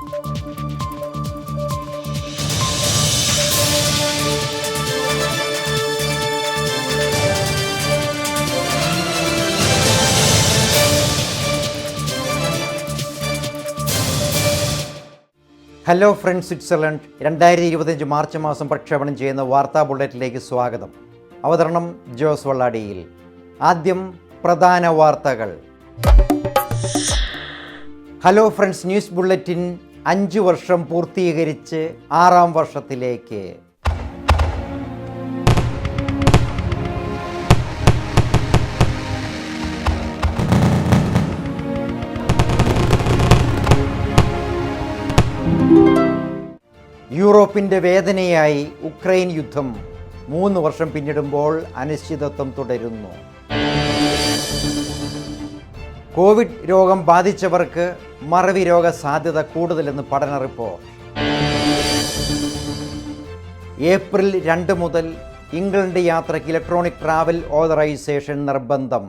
Hello friends Switzerland രണ്ടായിരത്തി ഇരുപത്തഞ്ച് March മാസം പ്രക്ഷേപണം ചെയ്യുന്ന വാർത്താ ബുള്ളറ്റിലേക്ക് സ്വാഗതം. അവതരണം ജോസ് വള്ളാടിയിൽ. ആദ്യം പ്രധാന വാർത്തകൾ. ഹലോ ഫ്രണ്ട്സ് ന്യൂസ് ബുള്ളറ്റിൻ അഞ്ച് വർഷം പൂർത്തീകരിച്ച് ആറാം വർഷത്തിലേക്ക്. യൂറോപ്പിന്റെ വേദനയായി ഉക്രൈൻ യുദ്ധം മൂന്ന് വർഷം പിന്നിടുമ്പോൾ അനിശ്ചിതത്വം തുടരുന്നു. കോവിഡ് രോഗം ബാധിച്ചവർക്ക് മറവി രോഗ സാധ്യത കൂടുതലെന്ന് പഠന റിപ്പോർട്ട്. ഏപ്രിൽ രണ്ട് മുതൽ ഇംഗ്ലണ്ട് യാത്രയ്ക്ക് ഇലക്ട്രോണിക് ട്രാവൽ ഓതറൈസേഷൻ നിർബന്ധം.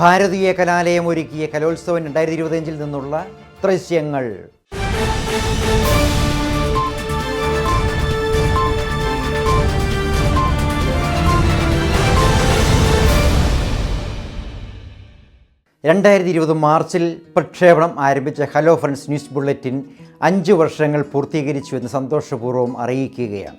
ഭാരതീയ കലാലയം ഒരുക്കിയ കലോത്സവം രണ്ടായിരത്തി ഇരുപത്തിയഞ്ചിൽ നിന്നുള്ള ദൃശ്യങ്ങൾ. രണ്ടായിരത്തി ഇരുപത് മാർച്ചിൽ പ്രക്ഷേപണം ആരംഭിച്ച ഹലോ ഫ്രണ്ട്സ് ന്യൂസ് ബുള്ളറ്റിൻ അഞ്ച് വർഷങ്ങൾ പൂർത്തീകരിച്ചു എന്ന് സന്തോഷപൂർവം അറിയിക്കുകയാണ്.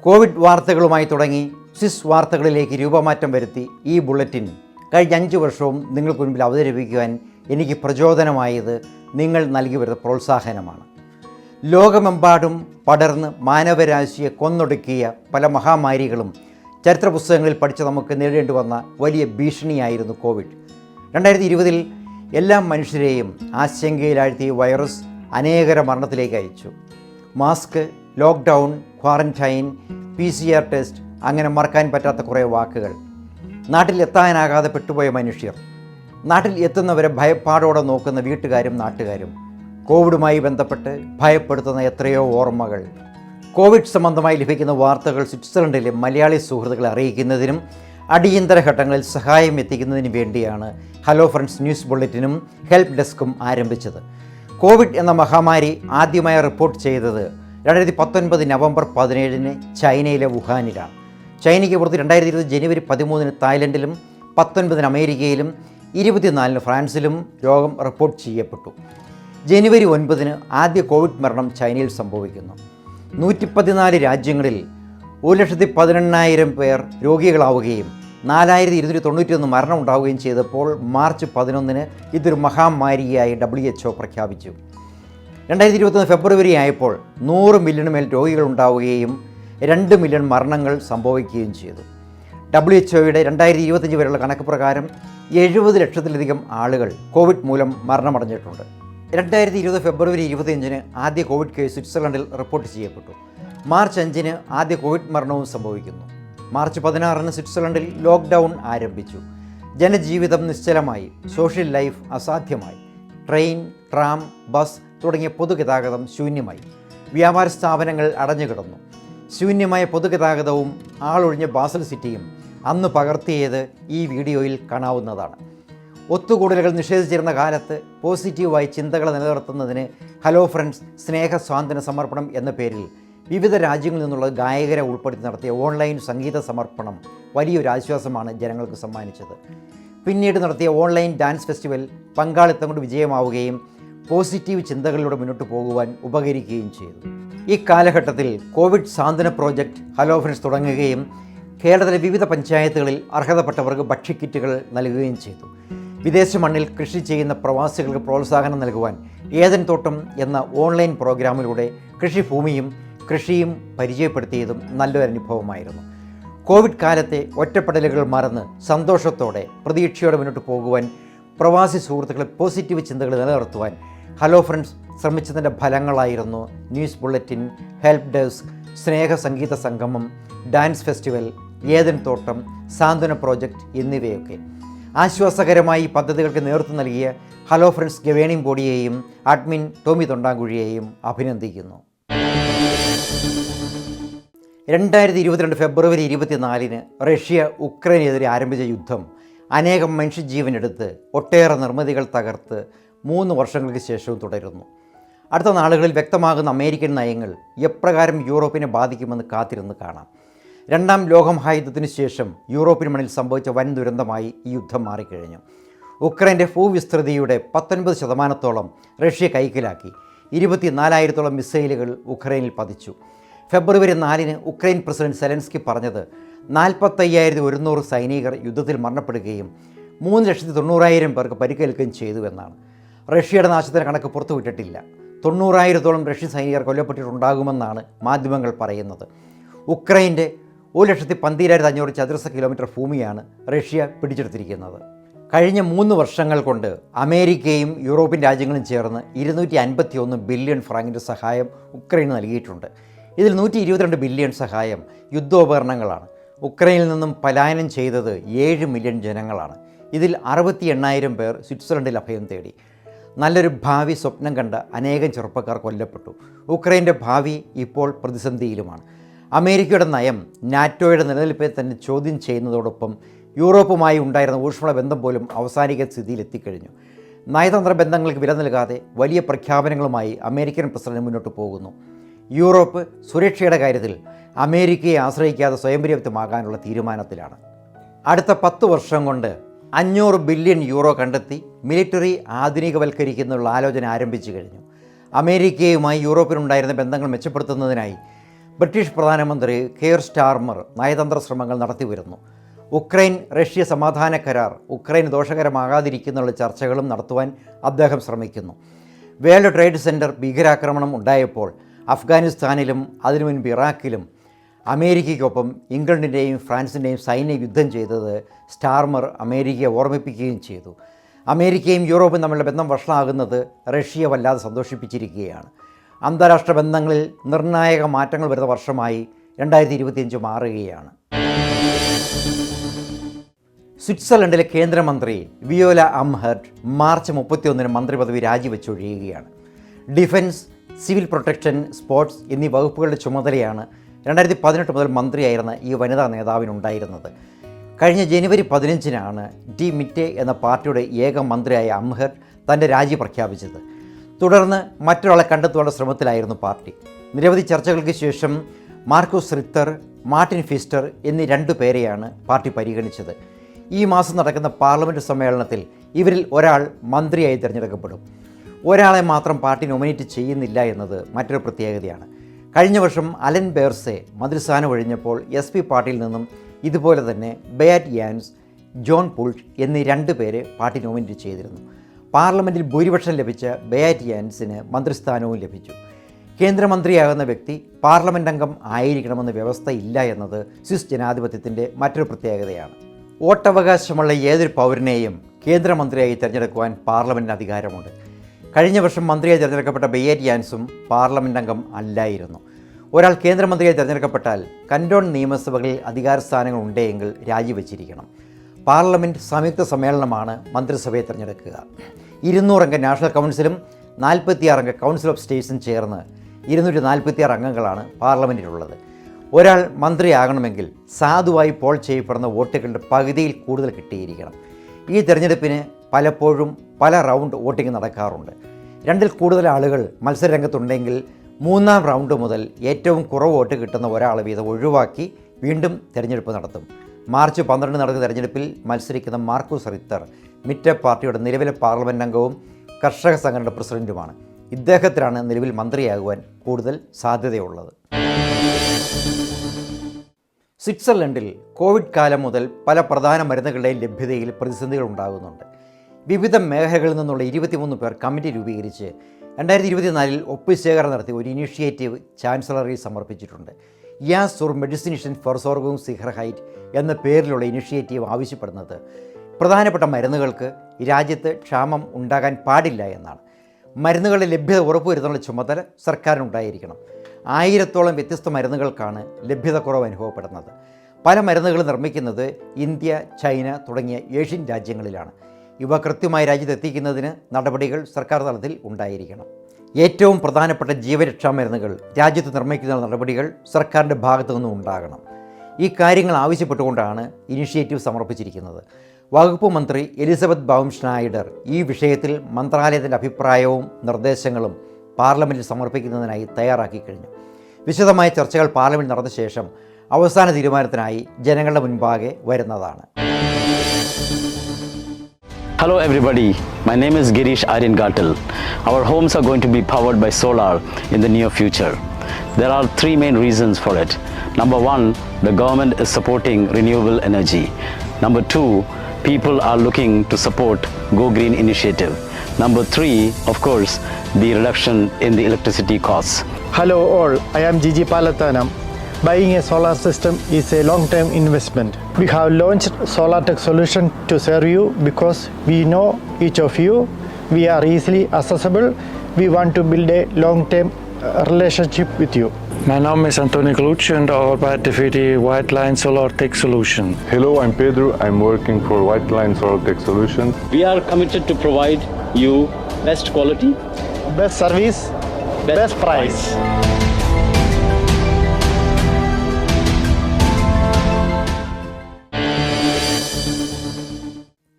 കോവിഡ് വാർത്തകളുമായി തുടങ്ങി സ്വിസ് വാർത്തകളിലേക്ക് രൂപമാറ്റം വരുത്തി ഈ ബുള്ളറ്റിൻ. കഴിഞ്ഞ അഞ്ച് വർഷവും നിങ്ങൾക്ക് മുൻപിൽ അവതരിപ്പിക്കുവാൻ എനിക്ക് പ്രചോദനമായത് നിങ്ങൾ നൽകി വരുന്ന പ്രോത്സാഹനമാണ്. ലോകമെമ്പാടും പടർന്ന് മാനവരാശിയെ കൊന്നൊടുക്കിയ പല മഹാമാരികളും ചരിത്ര പുസ്തകങ്ങളിൽ പഠിച്ച് നമുക്ക് നേരിടേണ്ടി വന്ന വലിയ ഭീഷണിയായിരുന്നു കോവിഡ്. രണ്ടായിരത്തി ഇരുപതിൽ എല്ലാ മനുഷ്യരെയും ആശങ്കയിലാഴ്ത്തിയ വൈറസ് അനേകര മരണത്തിലേക്ക് അയച്ചു. Mask lockdown quarantine P C R test അങ്ങനെ മറക്കാൻ പറ്റാത്ത കുറേ വാക്കുകൾ. നാട്ടിൽ എത്താനാകാതെ പെട്ടുപോയ മനുഷ്യർ. നാട്ടിൽ എത്തുന്നവരെ ഭയപ്പാടോടെ നോക്കുന്ന വീട്ടുകാരും നാട്ടുകാരും. കോവിഡുമായി ബന്ധപ്പെട്ട് ഭയപ്പെടുത്തുന്ന എത്രയോ ഓർമ്മകൾ. കോവിഡ് സംബന്ധമായി ലഭിക്കുന്ന വാർത്തകൾ സ്വിറ്റ്സർലൻഡിലെ മലയാളി സുഹൃത്തുക്കളെ അറിയിക്കുന്നതിനും അടിയന്തര ഘട്ടങ്ങളിൽ സഹായം എത്തിക്കുന്നതിന് വേണ്ടിയാണ് ഹലോ ഫ്രണ്ട്സ് ന്യൂസ് ബുള്ളറ്റിനും ഹെൽപ്പ് ഡെസ്കും ആരംഭിച്ചത്. കോവിഡ് എന്ന മഹാമാരി ആദ്യമായി റിപ്പോർട്ട് ചെയ്തത് രണ്ടായിരത്തി പത്തൊൻപത് നവംബർ പതിനേഴിന് ചൈനയിലെ വുഹാനിലാണ്. ചൈനയ്ക്ക് പുറത്ത് രണ്ടായിരത്തി ഇരുപത് ജനുവരി പതിമൂന്നിന് തായ്ലൻഡിലും പത്തൊൻപതിന് അമേരിക്കയിലും ഇരുപത്തിനാലിന് ഫ്രാൻസിലും രോഗം റിപ്പോർട്ട് ചെയ്യപ്പെട്ടു. ജനുവരി ഒൻപതിന് ആദ്യ കോവിഡ് മരണം ചൈനയിൽ സംഭവിക്കുന്നു. നൂറ്റി പതിനാല് രാജ്യങ്ങളിൽ ഒരു ലക്ഷത്തി പതിനെണ്ണായിരം പേർ രോഗികളാവുകയും നാലായിരത്തി ഇരുന്നൂറ്റി തൊണ്ണൂറ്റിയൊന്ന് മരണം ഉണ്ടാവുകയും ചെയ്തപ്പോൾ മാർച്ച് പതിനൊന്നിന് ഇതൊരു മഹാമാരിയായി ഡബ്ല്യു എച്ച് ഒ പ്രഖ്യാപിച്ചു. രണ്ടായിരത്തി ഇരുപത്തൊന്ന് ഫെബ്രുവരി ആയപ്പോൾ നൂറ് മില്യണ് മേൽ രോഗികൾ ഉണ്ടാവുകയും രണ്ട് മില്യൺ മരണങ്ങൾ സംഭവിക്കുകയും ചെയ്തു. ഡബ്ല്യു എച്ച് ഒയുടെ രണ്ടായിരത്തി ഇരുപത്തഞ്ച് വരെയുള്ള കണക്ക് പ്രകാരം എഴുപത് ലക്ഷത്തിലധികം ആളുകൾ കോവിഡ് മൂലം മരണമടഞ്ഞിട്ടുണ്ട്. രണ്ടായിരത്തി ഇരുപത് ഫെബ്രുവരി ഇരുപത്തിയഞ്ചിന് ആദ്യ കോവിഡ് കേസ് സ്വിറ്റ്സർലൻഡിൽ റിപ്പോർട്ട് ചെയ്യപ്പെട്ടു. മാർച്ച് അഞ്ചിന് ആദ്യ കോവിഡ് മരണവും സംഭവിക്കുന്നു. മാർച്ച് പതിനാറിന് സ്വിറ്റ്സർലൻഡിൽ ലോക്ക്ഡൗൺ ആരംഭിച്ചു. ജനജീവിതം നിശ്ചലമായി സോഷ്യൽ ലൈഫ് അസാധ്യമായി. ട്രെയിൻ ട്രാം ബസ് തുടങ്ങിയ പൊതുഗതാഗതം ശൂന്യമായി. വ്യാപാര സ്ഥാപനങ്ങൾ അടഞ്ഞുകിടന്നു ശൂന്യമായ പൊതുഗതാഗതവും ആളൊഴിഞ്ഞ ബാസൽ സിറ്റിയും അന്ന് പകർത്തിയത് ഈ വീഡിയോയിൽ കാണാവുന്നതാണ്. ഒത്തുകൂടലുകൾ നിഷേധിച്ചിരുന്ന കാലത്ത് പോസിറ്റീവായി ചിന്തകൾ നിലനിർത്തുന്നതിന് ഹലോ ഫ്രണ്ട്സ് സ്നേഹ സ്വാതന്ത്ര്യ സമർപ്പണം എന്ന പേരിൽ വിവിധ രാജ്യങ്ങളിൽ നിന്നുള്ള ഗായകരെ ഉൾപ്പെടുത്തി നടത്തിയ ഓൺലൈൻ സംഗീത സമർപ്പണം വലിയൊരു ആശ്വാസമാണ് ജനങ്ങൾക്ക് സമ്മാനിച്ചത്. പിന്നീട് നടത്തിയ ഓൺലൈൻ ഡാൻസ് ഫെസ്റ്റിവൽ പങ്കാളിത്തം കൊണ്ട് വിജയമാവുകയും പോസിറ്റീവ് ചിന്തകളിലൂടെ മുന്നോട്ട് പോകുവാൻ ഉപകരിക്കുകയും ചെയ്തു. ഈ കാലഘട്ടത്തിൽ കോവിഡ് സാന്ത്വന പ്രോജക്റ്റ് ഹലോ ഫ്രണ്ട്സ് തുടങ്ങുകയും കേരളത്തിലെ വിവിധ പഞ്ചായത്തുകളിൽ അർഹതപ്പെട്ടവർക്ക് ഭക്ഷ്യക്കിറ്റുകൾ നൽകുകയും ചെയ്തു. വിദേശ മണ്ണിൽ കൃഷി ചെയ്യുന്ന പ്രവാസികൾക്ക് പ്രോത്സാഹനം നൽകുവാൻ ഏതൻ തോട്ടം എന്ന ഓൺലൈൻ പ്രോഗ്രാമിലൂടെ കൃഷിഭൂമിയും കൃഷിയും പരിചയപ്പെടുത്തിയതും നല്ലൊരു അനുഭവമായിരുന്നു. കോവിഡ് കാലത്തെ ഒറ്റപ്പെടലുകൾ മറന്ന് സന്തോഷത്തോടെ പ്രതീക്ഷയോടെ മുന്നോട്ട് പോകുവാൻ പ്രവാസി സുഹൃത്തുക്കളെ പോസിറ്റീവ് ചിന്തകൾ നിലനിർത്തുവാൻ ഹലോ ഫ്രണ്ട്സ് ശ്രമിച്ചതിന്റെ ഫലങ്ങളായിരുന്നു ന്യൂസ് ബുള്ളറ്റിൻ ഹെൽപ്പ് ഡെസ്ക് സ്നേഹ സംഗീത സംഗമം ഡാൻസ് ഫെസ്റ്റിവൽ ഏതൻ തോട്ടം സാന്ത്വന പ്രോജക്റ്റ് എന്നിവയൊക്കെ. ആശ്വാസകരമായി പദ്ധതികൾക്ക് നേതൃത്വം നൽകിയ ഹലോ ഫ്രണ്ട്സ് ഗവേണിംഗ് ബോഡിയെയും അഡ്മിൻ ടോമി തൊണ്ടാങ്കുഴിയെയും അഭിനന്ദിക്കുന്നു. രണ്ടായിരത്തി ഇരുപത്തിരണ്ട് ഫെബ്രുവരി ഇരുപത്തിനാലിന് റഷ്യ ഉക്രൈനെതിരെ ആരംഭിച്ച യുദ്ധം അനേകം മനുഷ്യജീവനെടുത്ത് ഒട്ടേറെ നിർമ്മിതികൾ തകർത്ത് മൂന്ന് വർഷങ്ങൾക്ക് ശേഷവും തുടരുന്നു. അടുത്ത നാളുകളിൽ വ്യക്തമാകുന്ന അമേരിക്കൻ നയങ്ങൾ എപ്രകാരം യൂറോപ്പിനെ ബാധിക്കുമെന്ന് കാത്തിരുന്ന് കാണാം. രണ്ടാം ലോകമഹായുദ്ധത്തിന് ശേഷം യൂറോപ്പിന് മണ്ണിൽ സംഭവിച്ച വൻ ദുരന്തമായി ഈ യുദ്ധം മാറിക്കഴിഞ്ഞു. ഉക്രൈന്റെ ഭൂവിസ്തൃതിയുടെ പത്തൊൻപത് ശതമാനത്തോളം റഷ്യ കൈക്കലാക്കി. ഇരുപത്തിനാലായിരത്തോളം മിസൈലുകൾ ഉക്രൈനിൽ പതിച്ചു. ഫെബ്രുവരി നാലിന് ഉക്രൈൻ പ്രസിഡന്റ് സെലൻസ്കി പറഞ്ഞത് നാൽപ്പത്തയ്യായിരത്തി ഒരുന്നൂറ് സൈനികർ യുദ്ധത്തിൽ മരണപ്പെടുകയും മൂന്ന് ലക്ഷത്തി തൊണ്ണൂറായിരം പേർക്ക് പരിക്കേൽക്കുകയും ചെയ്തു എന്നാണ്. റഷ്യയുടെ നാശത്തിന് കണക്ക് പുറത്തുവിട്ടിട്ടില്ല. തൊണ്ണൂറായിരത്തോളം റഷ്യൻ സൈനികർ കൊല്ലപ്പെട്ടിട്ടുണ്ടാകുമെന്നാണ് മാധ്യമങ്ങൾ പറയുന്നത്. ഉക്രൈന്റെ ഒരു ലക്ഷത്തി പന്തിരായിരത്തി അഞ്ഞൂറ് ചതുരശ്ര കിലോമീറ്റർ ഭൂമിയാണ് റഷ്യ പിടിച്ചെടുത്തിരിക്കുന്നത്. കഴിഞ്ഞ മൂന്ന് വർഷങ്ങൾ കൊണ്ട് അമേരിക്കയും യൂറോപ്യൻ രാജ്യങ്ങളും ചേർന്ന് ഇരുന്നൂറ്റി അൻപത്തി ഒന്ന് ബില്യൺ ഫ്രാങ്കിന്റെ സഹായം ഉക്രൈന് നൽകിയിട്ടുണ്ട്. ഇതിൽ നൂറ്റി ഇരുപത്തിരണ്ട് ബില്യൺ സഹായം യുദ്ധോപകരണങ്ങളാണ്. ഉക്രൈനിൽ നിന്നും പലായനം ചെയ്തത് ഏഴ് മില്യൺ ജനങ്ങളാണ്. ഇതിൽ അറുപത്തി എണ്ണായിരം പേർ സ്വിറ്റ്സർലൻഡിൽ അഭയം തേടി. നല്ലൊരു ഭാവി സ്വപ്നം കണ്ട അനേകം ചെറുപ്പക്കാർ കൊല്ലപ്പെട്ടു. ഉക്രൈന്റെ ഭാവി ഇപ്പോൾ പ്രതിസന്ധിയിലുമാണ്. അമേരിക്കയുടെ നയം നാറ്റോയുടെ നിലനിൽപ്പിനെ തന്നെ ചോദ്യം ചെയ്യുന്നതോടൊപ്പം യൂറോപ്പുമായി ഉണ്ടായിരുന്ന ഊഷ്മള ബന്ധം പോലും അവസാനിക്കുന്ന സ്ഥിതിയിലെത്തിക്കഴിഞ്ഞു നയതന്ത്ര ബന്ധങ്ങൾക്ക് വില നൽകാതെ വലിയ പ്രഖ്യാപനങ്ങളുമായി അമേരിക്കൻ പ്രസിഡന്റ് മുന്നോട്ട് പോകുന്നു. യൂറോപ്പ് സുരക്ഷയുടെ കാര്യത്തിൽ അമേരിക്കയെ ആശ്രയിക്കാതെ സ്വയം പര്യാപ്തമാകാനുള്ള തീരുമാനത്തിലാണ്. അടുത്ത പത്ത് വർഷം കൊണ്ട് അഞ്ഞൂറ് ബില്യൺ യൂറോ കണ്ടെത്തി മിലിറ്ററി ആധുനികവൽക്കരിക്കുന്നുള്ള ആലോചന ആരംഭിച്ചു കഴിഞ്ഞു. അമേരിക്കയുമായി യൂറോപ്പിനുണ്ടായിരുന്ന ബന്ധങ്ങൾ മെച്ചപ്പെടുത്തുന്നതിനായി ബ്രിട്ടീഷ് പ്രധാനമന്ത്രി കെയർ സ്റ്റാർമർ നയതന്ത്ര ശ്രമങ്ങൾ നടത്തി വരുന്നു. ഉക്രൈൻ റഷ്യ സമാധാന കരാർ ഉക്രൈൻ ദോഷകരമാകാതിരിക്കുന്നുള്ള ചർച്ചകളും നടത്തുവാൻ അദ്ദേഹം ശ്രമിക്കുന്നു. വേൾഡ് ട്രേഡ് സെന്റർ ഭീകരാക്രമണം ഉണ്ടായപ്പോൾ അഫ്ഗാനിസ്ഥാനിലും അതിനു മുൻപ് ഇറാഖിലും അമേരിക്കയ്ക്കൊപ്പം ഇംഗ്ലണ്ടിന്റെയും ഫ്രാൻസിന്റെയും സൈന്യ യുദ്ധം ചെയ്തത് സ്റ്റാർമർ അമേരിക്കയെ ഓർമ്മിപ്പിക്കുകയും ചെയ്തു. അമേരിക്കയും യൂറോപ്പും തമ്മിലുള്ള ബന്ധം വഷളാകുന്നത് റഷ്യ വല്ലാതെ സന്തോഷിപ്പിച്ചിരിക്കുകയാണ്. അന്താരാഷ്ട്ര ബന്ധങ്ങളിൽ നിർണായക മാറ്റങ്ങൾ വരുന്ന വർഷമായി രണ്ടായിരത്തി ഇരുപത്തിയഞ്ച് മാറുകയാണ്. സ്വിറ്റ്സർലൻഡിലെ കേന്ദ്രമന്ത്രി വിയോല അംഹർട്ട് മാർച്ച് മുപ്പത്തിയൊന്നിന് മന്ത്രിപദവി രാജിവെച്ചൊഴിയുകയാണ്. ഡിഫൻസ് സിവിൽ പ്രൊട്ടക്ഷൻ സ്പോർട്സ് എന്നീ വകുപ്പുകളുടെ ചുമതലയാണ് രണ്ടായിരത്തി പതിനെട്ട് മുതൽ മന്ത്രിയായിരുന്ന ഈ വനിതാ നേതാവിനുണ്ടായിരുന്നത്. കഴിഞ്ഞ ജനുവരി പതിനഞ്ചിനാണ് ഡി മിറ്റെ എന്ന പാർട്ടിയുടെ ഏക മന്ത്രിയായ അംഹർ തന്റെ രാജി പ്രഖ്യാപിച്ചത്. തുടർന്ന് മറ്റൊരാളെ കണ്ടെത്തുവാനുള്ള ശ്രമത്തിലായിരുന്നു പാർട്ടി. നിരവധി ചർച്ചകൾക്ക് ശേഷം മാർക്കോസ് റിത്തർ മാർട്ടിൻ ഫിസ്റ്റർ എന്നീ രണ്ടു പേരെയാണ് പാർട്ടി പരിഗണിച്ചത്. ഈ മാസം നടക്കുന്ന പാർലമെന്റ് സമ്മേളനത്തിൽ ഇവരിൽ ഒരാൾ മന്ത്രിയായി തിരഞ്ഞെടുക്കപ്പെടും. ഒരാളെ മാത്രം പാർട്ടി നോമിനേറ്റ് ചെയ്യുന്നില്ല എന്നത് മറ്റൊരു പ്രത്യേകതയാണ്. കഴിഞ്ഞ വർഷം അലൻ ബേർസെ മന്ത്രിസ്ഥാനം ഒഴിഞ്ഞപ്പോൾ എസ് പി പാർട്ടിയിൽ നിന്നും ഇതുപോലെ തന്നെ ബയാറ്റ് യാൻസ് ജോൺ പുൾട്ട് എന്നീ രണ്ട് പേരെ പാർട്ടി നോമിനേറ്റ് ചെയ്തിരുന്നു. പാർലമെന്റിൽ ഭൂരിപക്ഷം ലഭിച്ച ബയാറ്റ് യാൻസിന് മന്ത്രിസ്ഥാനവും ലഭിച്ചു. കേന്ദ്രമന്ത്രിയാകുന്ന വ്യക്തി പാർലമെന്റ് അംഗം ആയിരിക്കണമെന്ന വ്യവസ്ഥ ഇല്ല എന്നത് സ്വിസ് ജനാധിപത്യത്തിന്റെ മറ്റൊരു പ്രത്യേകതയാണ്. വോട്ടവകാശമുള്ള ഏതൊരു പൗരനെയും കേന്ദ്രമന്ത്രിയായി തിരഞ്ഞെടുക്കുവാൻ പാർലമെന്റിന് അധികാരമുണ്ട്. കഴിഞ്ഞ വർഷം മന്ത്രിയായി തിരഞ്ഞെടുക്കപ്പെട്ട ബെയ്യറ്റ് യാൻസും പാർലമെന്റ് അംഗം അല്ലായിരുന്നു. ഒരാൾ കേന്ദ്രമന്ത്രിയായി തിരഞ്ഞെടുക്കപ്പെട്ടാൽ കൻഡോൺ നിയമസഭകളിൽ അധികാര സ്ഥാനങ്ങൾ ഉണ്ടെങ്കിൽ രാജിവെച്ചിരിക്കണം. പാർലമെന്റ് സംയുക്ത സമ്മേളനമാണ് മന്ത്രിസഭയെ തിരഞ്ഞെടുക്കുക. ഇരുന്നൂറംഗ നാഷണൽ കൗൺസിലും നാൽപ്പത്തിയാറംഗ കൗൺസിൽ ഓഫ് സ്റ്റേറ്റ്സും ചേർന്ന് ഇരുന്നൂറ്റി നാൽപ്പത്തിയാറ് അംഗങ്ങളാണ് പാർലമെന്റിലുള്ളത് ഒരാൾ മന്ത്രിയാകണമെങ്കിൽ സാധുവായി പോൾ ചെയ്യപ്പെടുന്ന വോട്ടുകളുടെ പകുതിയിൽ കൂടുതൽ കിട്ടിയിരിക്കണം. ഈ തിരഞ്ഞെടുപ്പിന് പലപ്പോഴും പല റൗണ്ട് വോട്ടിംഗ് നടക്കാറുണ്ട്. രണ്ടിൽ കൂടുതൽ ആളുകൾ മത്സരരംഗത്തുണ്ടെങ്കിൽ മൂന്നാം റൗണ്ട് മുതൽ ഏറ്റവും കുറവ് വോട്ട് കിട്ടുന്ന ഒരാൾ വീതം ഒഴിവാക്കി വീണ്ടും തിരഞ്ഞെടുപ്പ് നടത്തും. മാർച്ച് പന്ത്രണ്ട് നടക്കുന്ന തെരഞ്ഞെടുപ്പിൽ മത്സരിക്കുന്ന മാർക്കൂസ് റിത്തർ മിറ്റ പാർട്ടിയുടെ നിലവിലെ പാർലമെന്റ് അംഗവും കർഷക സംഘടന പ്രസിഡന്റുമാണ്. ഇദ്ദേഹത്തിനാണ് നിലവിൽ മന്ത്രിയാകുവാൻ കൂടുതൽ സാധ്യതയുള്ളത്. സ്വിറ്റ്സർലൻഡിൽ കോവിഡ് കാലം മുതൽ പല പ്രധാന മരുന്നുകളുടെയും ലഭ്യതയിൽ പ്രതിസന്ധികൾ ഉണ്ടാകുന്നുണ്ട്. വിവിധ മേഖലകളിൽ നിന്നുള്ള ഇരുപത്തിമൂന്ന് പേർ കമ്മിറ്റി രൂപീകരിച്ച് രണ്ടായിരത്തി ഇരുപത്തിനാലിൽ ഒപ്പുശേഖരണം നടത്തി ഒരു ഇനീഷ്യേറ്റീവ് ചാൻസലറിൽ സമർപ്പിച്ചിട്ടുണ്ട്. യാസ് സുർ മെഡിസിനേഷൻ ഫോർ സോർഗവും സിഹർ ഹൈറ്റ് എന്ന പേരിലുള്ള ഇനിഷ്യേറ്റീവ് ആവശ്യപ്പെടുന്നത് പ്രധാനപ്പെട്ട മരുന്നുകൾക്ക് രാജ്യത്ത് ക്ഷാമം ഉണ്ടാകാൻ പാടില്ല എന്നാണ്. മരുന്നുകളുടെ ലഭ്യത ഉറപ്പുവരുത്താനുള്ള ചുമതല സർക്കാരിനുണ്ടായിരിക്കണം. ആയിരത്തോളം വ്യത്യസ്ത മരുന്നുകൾക്കാണ് ലഭ്യത കുറവ് അനുഭവപ്പെടുന്നത്. പല മരുന്നുകൾ നിർമ്മിക്കുന്നത് ഇന്ത്യ ചൈന തുടങ്ങിയ ഏഷ്യൻ രാജ്യങ്ങളിലാണ്. ഇവ കൃത്യമായി രാജ്യത്തെത്തിക്കുന്നതിന് നടപടികൾ സർക്കാർ തലത്തിൽ ഉണ്ടായിരിക്കണം. ഏറ്റവും പ്രധാനപ്പെട്ട ജീവരക്ഷാ മരുന്നുകൾ രാജ്യത്ത് നിർമ്മിക്കുന്ന നടപടികൾ സർക്കാരിന്റെ ഭാഗത്തു നിന്നും ഉണ്ടാകണം. ഈ കാര്യങ്ങൾ ആവശ്യപ്പെട്ടുകൊണ്ടാണ് ഇനിഷ്യേറ്റീവ് സമർപ്പിച്ചിരിക്കുന്നത്. വകുപ്പ് മന്ത്രി എലിസബത്ത് ബൗം ഷ്നായിഡർ ഈ വിഷയത്തിൽ മന്ത്രാലയത്തിന്റെ അഭിപ്രായവും നിർദ്ദേശങ്ങളും പാർലമെന്റിൽ സമർപ്പിക്കുന്നതിനായി തയ്യാറാക്കി കഴിഞ്ഞു. വിശദമായ ചർച്ചകൾ പാർലമെന്റ് നടന്ന ശേഷം അവസാന തീരുമാനത്തിനായി ജനങ്ങളുടെ മുൻപാകെ വരുന്നതാണ്. Hello everybody, my name is Girish Gatal. Our homes are going to be powered by solar in the near future. There are three main reasons for it. Number one, the government is supporting renewable energy. Number two, people are looking to support Go Green initiative. Number three, of course, the reduction in the electricity costs. Hello all, I am Gigi Palathanam. Buying a solar system is a long-term investment. We have launched Solar Tech Solution to serve you because we know each of you. We are easily accessible. We want to build a long-term uh, relationship with you. My name is Antonio Colucci and I work voor de White Line Solar Tech Solution. Hello, I'm Pedro. I'm working for White Line Solar Tech Solution. We are committed to provide you best quality, Best service, best, price.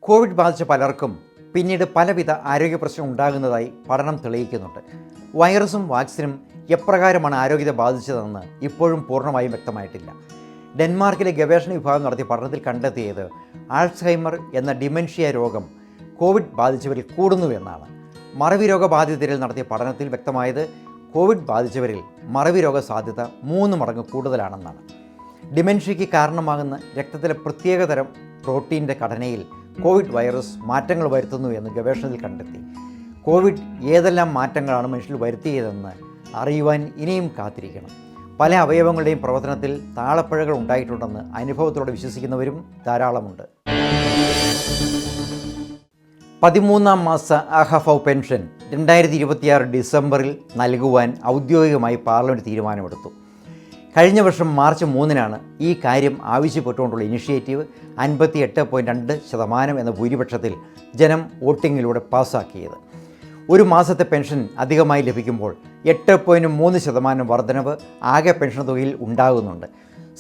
COVID ബാധിച്ച പലർക്കും പിന്നീട് പലവിധ ആരോഗ്യ പ്രശ്നം ഉണ്ടാകുന്നതായി പഠനം തെളിയിക്കുന്നുണ്ട്. വൈറസും വാക്സിനും എപ്രകാരമാണ് ആരോഗ്യത്തെ ബാധിച്ചതെന്ന് ഇപ്പോഴും പൂർണമായും വ്യക്തമായിട്ടില്ല. ഡെൻമാർക്കിലെ ഗവേഷണ വിഭാഗം നടത്തിയ പഠനത്തിൽ കണ്ടെത്തിയത് ആൾസൈമർ എന്ന ഡിമെൻഷ്യ രോഗം കോവിഡ് ബാധിച്ചവരിൽ കൂടുന്നു എന്നാണ് മറവി രോഗബാധിതരിൽ നടത്തിയ പഠനത്തിൽ വ്യക്തമായത് കോവിഡ് ബാധിച്ചവരിൽ മറവി രോഗ സാധ്യത മൂന്ന് മടങ്ങ് കൂടുതലാണെന്നാണ്. ഡിമെൻഷ്യയ്ക്ക് കാരണമാകുന്ന രക്തത്തിലെ പ്രത്യേകതരം പ്രോട്ടീന്റെ ഘടനയിൽ കോവിഡ് വൈറസ് മാറ്റങ്ങൾ വരുത്തുന്നു എന്ന് ഗവേഷണത്തിൽ കണ്ടെത്തി. കോവിഡ് ഏതെല്ലാം മാറ്റങ്ങളാണ് മനുഷ്യരിൽ വരുത്തിയതെന്ന് അറിയുവാൻ ഇനിയും കാത്തിരിക്കണം. പല അവയവങ്ങളുടെയും പ്രവർത്തനത്തിൽ താളപ്പഴകൾ ഉണ്ടായിട്ടുണ്ടെന്ന് അനുഭവത്തോടെ വിശ്വസിക്കുന്നവരും ധാരാളമുണ്ട്. പതിമൂന്നാം മാസ അഹഫൗ പെൻഷൻ രണ്ടായിരത്തി ഇരുപത്തിയാറ് ഡിസംബറിൽ നൽകുവാൻ ഔദ്യോഗികമായി പാർലമെന്റ് തീരുമാനമെടുത്തു. കഴിഞ്ഞ വർഷം മാർച്ച് മൂന്നിനാണ് ഈ കാര്യം ആവശ്യപ്പെട്ടുകൊണ്ടുള്ള ഇനിഷ്യേറ്റീവ് അൻപത്തി എട്ട് പോയിന്റ് രണ്ട് ശതമാനം എന്ന ഭൂരിപക്ഷത്തിൽ ജനം വോട്ടിങ്ങിലൂടെ പാസ്സാക്കിയത്. ഒരു മാസത്തെ പെൻഷൻ അധികമായി ലഭിക്കുമ്പോൾ എട്ട് പോയിന്റ് മൂന്ന് ശതമാനം വർധനവ് ആകെ പെൻഷൻ തുകയിൽ ഉണ്ടാകുന്നുണ്ട്.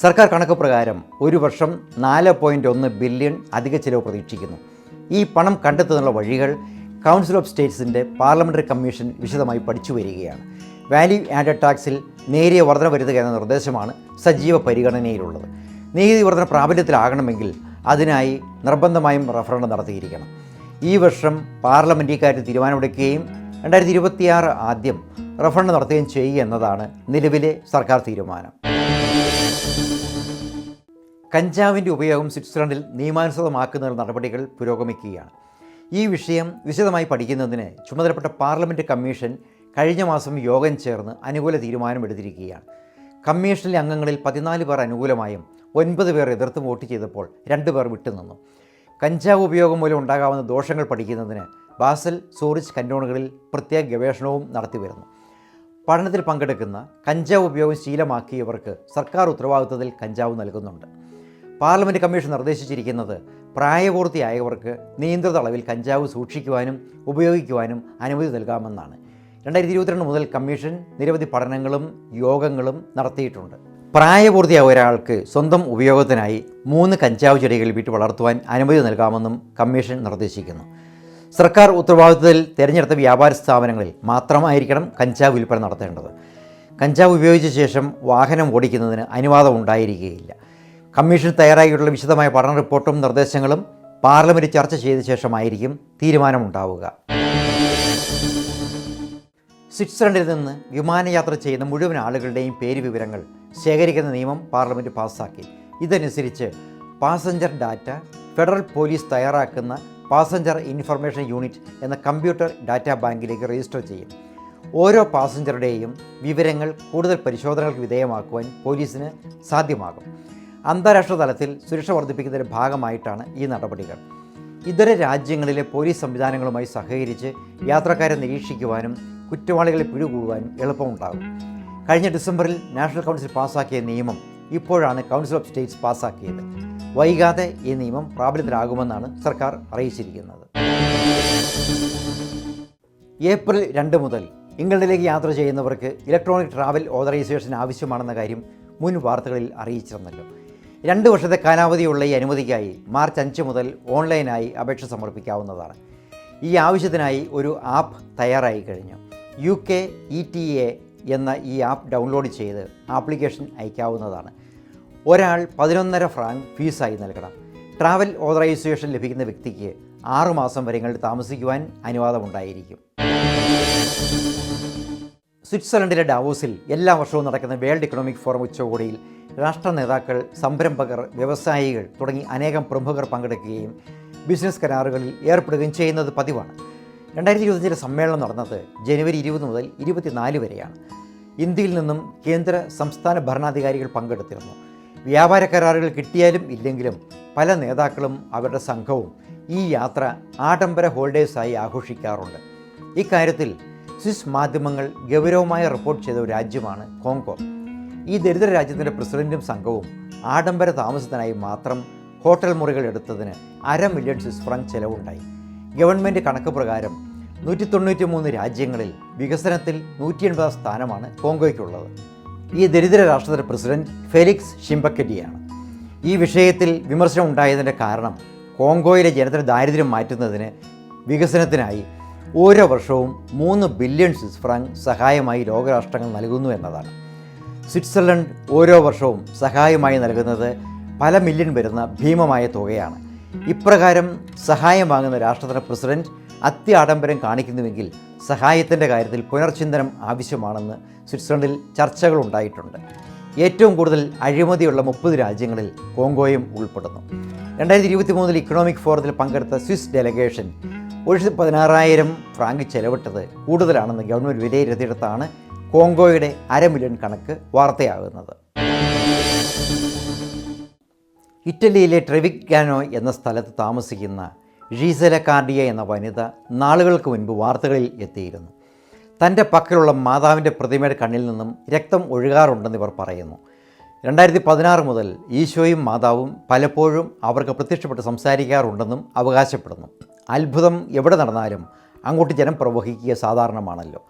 സർക്കാർ കണക്ക് പ്രകാരം ഒരു വർഷം നാല് പോയിന്റ് ഒന്ന് ബില്യൺ അധിക ചിലവ് പ്രതീക്ഷിക്കുന്നു. ഈ പണം കണ്ടെത്തുന്നതിനുള്ള വഴികൾ കൗൺസിൽ ഓഫ് സ്റ്റേറ്റ്സിന്റെ പാർലമെന്ററി കമ്മീഷൻ വിശദമായി പഠിച്ചു വരികയാണ്. വാല്യൂ ആഡഡ് ടാക്സിൽ നേരിയ വർധന വരുത്തുക എന്ന നിർദ്ദേശമാണ് സജീവ പരിഗണനയിലുള്ളത്. നികുതി വർധന പ്രാബല്യത്തിലാകണമെങ്കിൽ അതിനായി നിർബന്ധമായും റഫറൻഡം നടത്തിയിരിക്കണം. ഈ വർഷം പാർലമെന്റ് ഇക്കാര്യത്തിൽ തീരുമാനമെടുക്കുകയും രണ്ടായിരത്തി ഇരുപത്തിയാറ് ആദ്യം റഫറൻഡം നടത്തുകയും ചെയ്യുക എന്നതാണ് നിലവിലെ സർക്കാർ തീരുമാനം. കഞ്ചാവിന്റെ ഉപയോഗം സ്വിറ്റ്സർലൻഡിൽ നിയമാനുസൃതമാക്കുന്നതിനുള്ള നടപടികൾ പുരോഗമിക്കുകയാണ്. ഈ വിഷയം വിശദമായി പഠിക്കുന്നതിന് ചുമതലപ്പെട്ട പാർലമെന്റ് കമ്മീഷൻ കഴിഞ്ഞ മാസം യോഗം ചേർന്ന് അനുകൂല തീരുമാനമെടുത്തിരിക്കുകയാണ് കമ്മീഷനിലെ അംഗങ്ങളിൽ പതിനാല് പേർ അനുകൂലമായും ഒൻപത് പേർ എതിർത്ത് വോട്ട് ചെയ്തപ്പോൾ രണ്ട് പേർ വിട്ടുനിന്നു. കഞ്ചാവ് ഉപയോഗം മൂലം ഉണ്ടാകാവുന്ന ദോഷങ്ങൾ പഠിക്കുന്നതിന് ബാസൽ സൂറിച്ച് കന്റോണുകളിൽ പ്രത്യേക ഗവേഷണവും നടത്തിവരുന്നു പഠനത്തിൽ പങ്കെടുക്കുന്ന കഞ്ചാവ് ഉപയോഗം ശീലമാക്കിയവർക്ക് സർക്കാർ ഉത്തരവാദിത്തത്തിൽ കഞ്ചാവ് നൽകുന്നുണ്ട്. പാർലമെന്റ് കമ്മീഷൻ നിർദ്ദേശിച്ചിരിക്കുന്നത് പ്രായപൂർത്തിയായവർക്ക് നിയന്ത്രിത അളവിൽ കഞ്ചാവ് സൂക്ഷിക്കുവാനും ഉപയോഗിക്കുവാനും അനുമതി നൽകാമെന്നാണ്. രണ്ടായിരത്തി ഇരുപത്തിരണ്ട് മുതൽ കമ്മീഷൻ നിരവധി പഠനങ്ങളും യോഗങ്ങളും നടത്തിയിട്ടുണ്ട്. പ്രായപൂർത്തിയായ ഒരാൾക്ക് സ്വന്തം ഉപയോഗത്തിനായി മൂന്ന് കഞ്ചാവ് ചെടികൾ വീട്ടിൽ വളർത്തുവാൻ അനുമതി നൽകാമെന്നും കമ്മീഷൻ നിർദ്ദേശിക്കുന്നു. സർക്കാർ ഉത്തരവാദിത്തത്തിൽ തിരഞ്ഞെടുത്ത വ്യാപാര സ്ഥാപനങ്ങളിൽ മാത്രമായിരിക്കണം കഞ്ചാവ് വിൽപ്പന നടത്തേണ്ടത്. കഞ്ചാവ് ഉപയോഗിച്ച ശേഷം വാഹനം ഓടിക്കുന്നതിന് അനുവാദം ഉണ്ടായിരിക്കുകയില്ല. കമ്മീഷൻ തയ്യാറാക്കിയിട്ടുള്ള വിശദമായ പഠന റിപ്പോർട്ടും നിർദ്ദേശങ്ങളും പാർലമെന്റ് ചർച്ച ചെയ്ത ശേഷമായിരിക്കും തീരുമാനമുണ്ടാവുക. സ്വിറ്റ്സർലൻഡിൽ നിന്ന് വിമാനയാത്ര ചെയ്യുന്ന മുഴുവൻ ആളുകളുടെയും പേര് വിവരങ്ങൾ ശേഖരിക്കുന്ന നിയമം പാർലമെന്റ് പാസ്സാക്കി. ഇതനുസരിച്ച് പാസഞ്ചർ ഡാറ്റ ഫെഡറൽ പോലീസ് തയ്യാറാക്കുന്ന പാസഞ്ചർ ഇൻഫർമേഷൻ യൂണിറ്റ് എന്ന കമ്പ്യൂട്ടർ ഡാറ്റാ ബാങ്കിലേക്ക് രജിസ്റ്റർ ചെയ്യും. ഓരോ പാസഞ്ചറുടെയും വിവരങ്ങൾ കൂടുതൽ പരിശോധനകൾക്ക് വിധേയമാക്കുവാൻ പോലീസിന് സാധ്യമാകും. അന്താരാഷ്ട്ര തലത്തിൽ സുരക്ഷ വർദ്ധിപ്പിക്കുന്നതിന്റെ ഭാഗമായിട്ടാണ് ഈ നടപടികൾ. ഇതര രാജ്യങ്ങളിലെ പോലീസ് സംവിധാനങ്ങളുമായി സഹകരിച്ച് യാത്രക്കാരെ നിരീക്ഷിക്കുവാനും കുറ്റവാളികളെ പിടികൂടുവാനും എളുപ്പമുണ്ടാകും. കഴിഞ്ഞ ഡിസംബറിൽ നാഷണൽ കൗൺസിൽ പാസാക്കിയ നിയമം ഇപ്പോഴാണ് കൗൺസിൽ ഓഫ് സ്റ്റേറ്റ്സ് പാസാക്കിയത് വൈകാതെ ഈ നിയമം പ്രാബല്യത്തിലാകുമെന്നാണ് സർക്കാർ അറിയിച്ചിരിക്കുന്നത്. ഏപ്രിൽ രണ്ട് മുതൽ ഇംഗ്ലണ്ടിലേക്ക് യാത്ര ചെയ്യുന്നവർക്ക് ഇലക്ട്രോണിക് ട്രാവൽ ഓതറൈസേഷൻ ആവശ്യമാണെന്ന കാര്യം മുൻ വാർത്തകളിൽ അറിയിച്ചിരുന്നല്ലോ. രണ്ട് വർഷത്തെ കാലാവധിയുള്ള ഈ അനുമതിക്കായി മാർച്ച് അഞ്ച് മുതൽ ഓൺലൈനായി അപേക്ഷ സമർപ്പിക്കാവുന്നതാണ്. ഈ ആവശ്യത്തിനായി ഒരു ആപ്പ് തയ്യാറായി കഴിഞ്ഞു. U K E T A എന്ന ഈ ആപ്പ് ഡൗൺലോഡ് ചെയ്ത് ആപ്ലിക്കേഷൻ അയക്കാവുന്നതാണ്. ഒരാൾ പതിനൊന്നര ഫ്രാങ്ക് ഫീസായി നൽകണം. ട്രാവൽ ഓതറൈസേഷൻ ലഭിക്കുന്ന വ്യക്തിക്ക് ആറുമാസം വരെ ഇങ്ങോട്ട് താമസിക്കുവാൻ അനുവാദമുണ്ടായിരിക്കും. സ്വിറ്റ്സർലൻഡിലെ ഡാവോസിൽ എല്ലാ വർഷവും നടക്കുന്ന വേൾഡ് ഇക്കണോമിക് ഫോറം ഉച്ചകോടിയിൽ രാഷ്ട്ര നേതാക്കൾ സംരംഭകർ വ്യവസായികൾ തുടങ്ങി അനേകം പ്രമുഖർ പങ്കെടുക്കുകയും ബിസിനസ് കരാറുകളിൽ ഏർപ്പെടുകയും ചെയ്യുന്നത് പതിവാണ്. രണ്ടായിരത്തി ഇരുപത്തഞ്ചിലെ സമ്മേളനം നടന്നത് ജനുവരി ഇരുപത് മുതൽ ഇരുപത്തിനാല് വരെയാണ്. ഇന്ത്യയിൽ നിന്നും കേന്ദ്ര സംസ്ഥാന ഭരണാധികാരികൾ പങ്കെടുത്തിരുന്നു. വ്യാപാര കരാറുകൾ കിട്ടിയാലും ഇല്ലെങ്കിലും പല നേതാക്കളും അവരുടെ സംഘവും ഈ യാത്ര ആഡംബര ഹോളിഡേഴ്സായി ആഘോഷിക്കാറുണ്ട്. ഇക്കാര്യത്തിൽ സ്വിസ് മാധ്യമങ്ങൾ ഗൗരവമായി റിപ്പോർട്ട് ചെയ്ത ഒരു രാജ്യമാണ് കോങ്കോ. ഈ ദരിദ്ര രാജ്യത്തിന്റെ പ്രസിഡന്റും സംഘവും ആഡംബര താമസത്തിനായി മാത്രം ഹോട്ടൽ മുറികൾ എടുത്തതിന് അര മില്യൺ സ്വിസ് ഫ്രാങ്ക് ചെലവുണ്ടായി. ഗവൺമെന്റ് കണക്ക് പ്രകാരം നൂറ്റി തൊണ്ണൂറ്റി മൂന്ന് രാജ്യങ്ങളിൽ വികസനത്തിൽ നൂറ്റി എൺപതാം സ്ഥാനമാണ് കോങ്കോയ്ക്കുള്ളത്. ഈ ദരിദ്ര രാഷ്ട്രത്തിന്റെ പ്രസിഡന്റ് ഫെലിക്സ് ഷിംബക്കറ്റിയാണ് ഈ വിഷയത്തിൽ വിമർശനം ഉണ്ടായതിന്റെ കാരണം കോങ്കോയിലെ ജനത്തിന് ദാരിദ്ര്യം മാറ്റുന്നതിന് വികസനത്തിനായി ഓരോ വർഷവും മൂന്ന് ബില്യൺ സ്വിസ് ഫ്രാങ്ക് സഹായമായി ലോകരാഷ്ട്രങ്ങൾ നൽകുന്നു എന്നതാണ്. സ്വിറ്റ്സർലൻഡ് ഓരോ വർഷവും സഹായമായി നൽകുന്നത് പല മില്യൺ വരുന്ന ഭീമമായ തുകയാണ്. ഇപ്രകാരം സഹായം വാങ്ങുന്ന രാഷ്ട്രത്തിന് പ്രസിഡന്റ് അത്യാഡംബരം കാണിക്കുന്നുവെങ്കിൽ സഹായത്തിന്റെ കാര്യത്തിൽ പുനർചിന്തനം ആവശ്യമാണെന്ന് സ്വിറ്റ്സർലൻഡിൽ ചർച്ചകൾ ഉണ്ടായിട്ടുണ്ട്. ഏറ്റവും കൂടുതൽ അഴിമതിയുള്ള മുപ്പത് രാജ്യങ്ങളിൽ കോങ്കോയും ഉൾപ്പെടുന്നു. രണ്ടായിരത്തി ഇരുപത്തി മൂന്നിൽ ഇക്കണോമിക് ഫോറത്തിൽ പങ്കെടുത്ത സ്വിസ് ഡെലഗേഷൻ ഒരു പതിനാറായിരം ഫ്രാങ്ക് ചെലവിട്ടത് കൂടുതലാണെന്ന് ഗവൺമെന്റ് വിലയിരുത്തിയിടത്താണ് കോങ്കോയുടെ അര മില്യൺ കണക്ക് വാർത്തയാകുന്നത്. ഇറ്റലിയിലെ ട്രെവിഗാനോ എന്ന സ്ഥലത്ത് താമസിക്കുന്ന ഷീസല കാർഡിയ എന്ന വനിത നാളുകൾക്ക് മുൻപ് വാർത്തകളിൽ എത്തിയിരുന്നു. തന്റെ പക്കലുള്ള മാതാവിന്റെ പ്രതിമയുടെ കണ്ണിൽ നിന്നും രക്തം ഒഴുകാറുണ്ടെന്ന് ഇവർ പറയുന്നു. രണ്ടായിരത്തി പതിനാറ് മുതൽ ഈശോയും മാതാവും പലപ്പോഴും അവർക്ക് പ്രത്യക്ഷപ്പെട്ട് സംസാരിക്കാറുണ്ടെന്നും അവകാശപ്പെടുന്നു. അത്ഭുതം എവിടെ നടന്നാലും അങ്ങോട്ട് ജനം പ്രവഹിക്കുക സാധാരണമാണല്ലോ.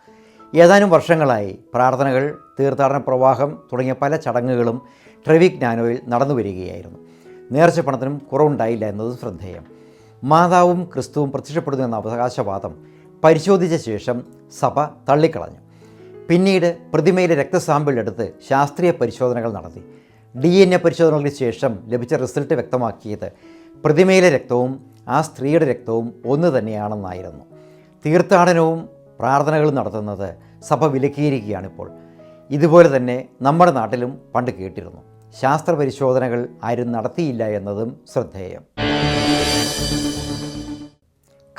ഏതാനും വർഷങ്ങളായി പ്രാർത്ഥനകൾ തീർത്ഥാടന പ്രവാഹം തുടങ്ങിയ പല ചടങ്ങുകളും ട്രെവിക് നാനോയിൽ നടന്നു വരികയായിരുന്നു നേർച്ച പണത്തിനും കുറവുണ്ടായില്ല എന്നത് ശ്രദ്ധേയം. മാതാവും ക്രിസ്തുവും പ്രത്യക്ഷപ്പെടുന്നു എന്ന അവകാശവാദം പരിശോധിച്ച ശേഷം സഭ തള്ളിക്കളഞ്ഞു. പിന്നീട് പ്രതിമയിലെ രക്തസാമ്പിൾ എടുത്ത് ശാസ്ത്രീയ പരിശോധനകൾ നടത്തി. ഡി എൻ എ പരിശോധനകൾക്ക് ശേഷം ലഭിച്ച റിസൾട്ട് വ്യക്തമാക്കിയത് പ്രതിമയിലെ രക്തവും ആ സ്ത്രീയുടെ രക്തവും ഒന്ന് തന്നെയാണെന്നായിരുന്നു. തീർത്ഥാടനവും പ്രാർത്ഥനകളും നടത്തുന്നത് സഭ വിലക്കിയിരിക്കുകയാണിപ്പോൾ. ഇതുപോലെ തന്നെ നമ്മുടെ നാട്ടിലും പണ്ട് കേട്ടിരുന്നു. ശാസ്ത്ര പരിശോധനകൾ ആരും നടത്തിയില്ല എന്നതും ശ്രദ്ധേയം.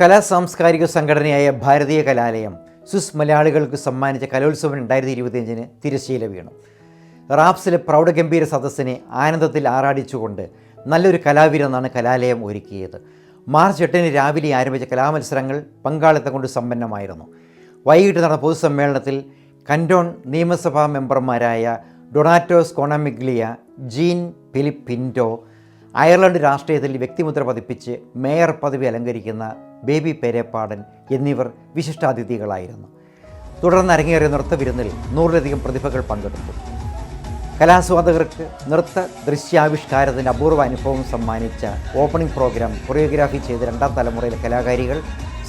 കലാ സാംസ്കാരിക സംഘടനയായ ഭാരതീയ കലാലയം സ്വിസ് മലയാളികൾക്ക് സമ്മാനിച്ച കലോത്സവം രണ്ടായിരത്തി ഇരുപത്തിയഞ്ചിന് തിരശ്ശീല വീണു. റാപ്സിലെ പ്രൗഢഗംഭീര സദസ്സിനെ ആനന്ദത്തിൽ ആറാടിച്ചുകൊണ്ട് നല്ലൊരു കലാവിരുന്നാണ് കലാലയം ഒരുക്കിയത്. മാർച്ച് എട്ടിന് രാവിലെ ആരംഭിച്ച കലാമത്സരങ്ങൾ പങ്കാളിത്തം കൊണ്ട് സമ്പന്നമായിരുന്നു. വൈകിട്ട് നടന്ന പൊതുസമ്മേളനത്തിൽ കൻഡോൺ നിയമസഭാ മെമ്പർമാരായ Donato Scognamiglio Jean Philippe Pinto Ireland രാഷ്ട്രീയത്തിൽ വ്യക്തിമുദ്ര പതിപ്പിച്ച് മേയർ പദവി അലങ്കരിക്കുന്ന ബേബി പേരേപ്പാടൻ എന്നിവർ വിശിഷ്ടാതിഥികളായിരുന്നു. തുടർന്ന് അരങ്ങേറിയ നൃത്ത വിരുന്നിൽ നൂറിലധികം പ്രതിഭകൾ പങ്കെടുത്തു. കലാസ്വാദകർക്ക് നൃത്ത ദൃശ്യാവിഷ്കാരത്തിന്റെ അപൂർവ അനുഭവം സമ്മാനിച്ച ഓപ്പണിംഗ് പ്രോഗ്രാം കൊറിയോഗ്രാഫി ചെയ്ത രണ്ടാം തലമുറയിലെ കലാകാരികൾ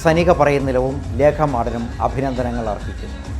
സനിക പറയുന്നിലവും ലേഖ മാടനും അഭിനന്ദനങ്ങൾ അർപ്പിക്കുന്നു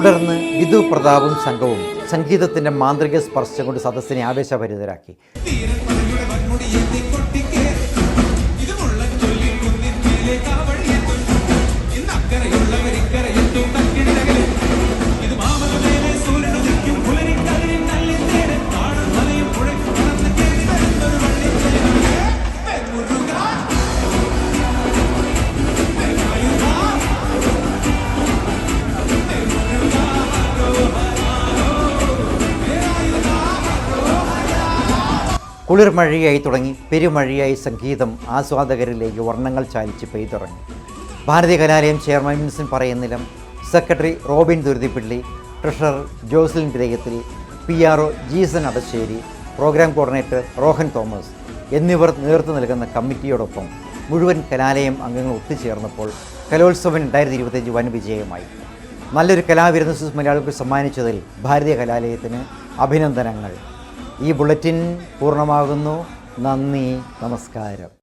തുടർന്ന് വിധു പ്രതാപും സംഘവും സംഗീതത്തിന്റെ മാന്ത്രിക സ്പർശം കൊണ്ട് സദസ്സിനെ ആവേശഭരിതരാക്കി. കുളിർമഴയായി തുടങ്ങി പെരുമഴയായി സംഗീതം ആസ്വാദകരിലേക്ക് വർണങ്ങൾ ചാലിച്ച് പെയ്തിറങ്ങി. Bharatiya Kalalayam chairman Vincent Parayunnilam secretary Robin Durithippilly treasurer Joslin Grehathil P R O Jeesan Adassery programme coordinator Rohan Thomas എന്നിവർ നേതൃത്വം നൽകുന്ന കമ്മിറ്റിയോടൊപ്പം മുഴുവൻ കലാലയം അംഗങ്ങൾ ഒത്തുചേർന്നപ്പോൾ കലോത്സവം രണ്ടായിരത്തി ഇരുപത്തഞ്ച് വൻ വിജയമായി. നല്ലൊരു കലാവിരുന്ന് മലയാളികൾക്ക് സമ്മാനിച്ചതിൽ ഭാരതീയ കലാലയത്തിന് അഭിനന്ദനങ്ങൾ. ഈ ബുള്ളറ്റിൻ പൂർണമാകുന്നു. നന്ദി നമസ്കാരം.